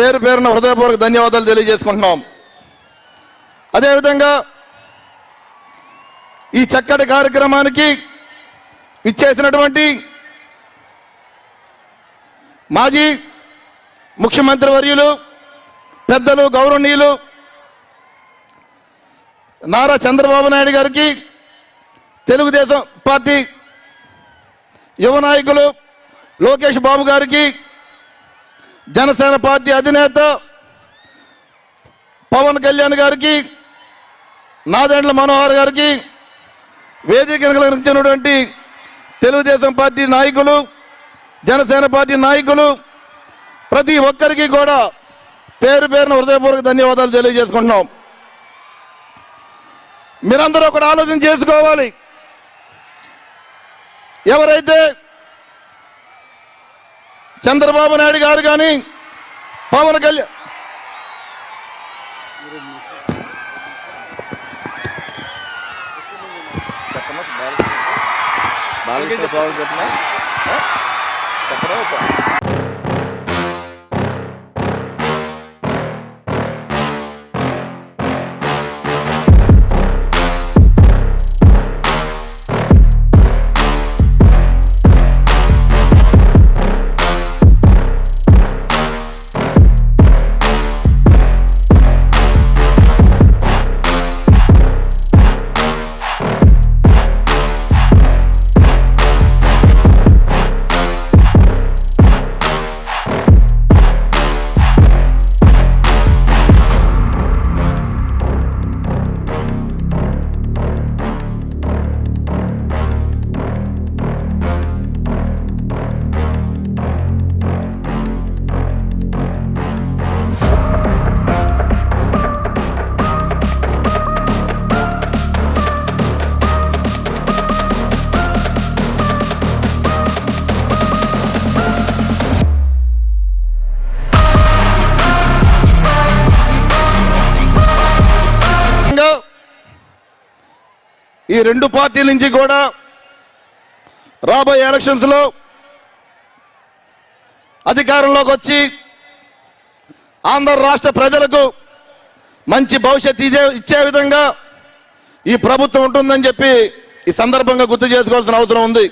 పేరు పేరున హృదయపూర్వక ధన్యవాదాలు తెలియజేసుకుంటున్నాం. అదేవిధంగా ఈ చక్కటి కార్యక్రమానికి ఇచ్చేసినటువంటి మాజీ ముఖ్యమంత్రి వర్యులు పెద్దలు గౌరవనీయులు నారా చంద్రబాబు నాయుడు గారికి తెలుగుదేశం పార్టీ యువ నాయకులు లోకేష్ బాబు గారికి జనసేన పార్టీ అధినేత పవన్ కళ్యాణ్ గారికి నాదెండ్ల మనోహర్ గారికి వేదిక నిర్వహించినటువంటి తెలుగుదేశం పార్టీ నాయకులు జనసేన పార్టీ నాయకులు ప్రతి ఒక్కరికి కూడా పేరు పేరున హృదయపూర్వక ధన్యవాదాలు తెలియజేసుకుంటున్నాం. మీరందరూ ఒకటి ఆలోచన చేసుకోవాలి. ఎవరైతే చంద్రబాబు నాయుడు గారు కానీ పవన్ కళ్యాణ్ చెప్పనా? స్వామి చెప్పనా? చెప్పనా? ఈ రెండు పార్టీల నుంచి కూడా రాబోయే ఎలక్షన్స్లో అధికారంలోకి వచ్చి ఆంధ్ర రాష్ట్ర ప్రజలకు మంచి భవిష్యత్తు ఇదే ఇచ్చే విధంగా ఈ ప్రభుత్వం ఉంటుందని చెప్పి ఈ సందర్భంగా గుర్తు చేసుకోవాల్సిన అవసరం ఉంది.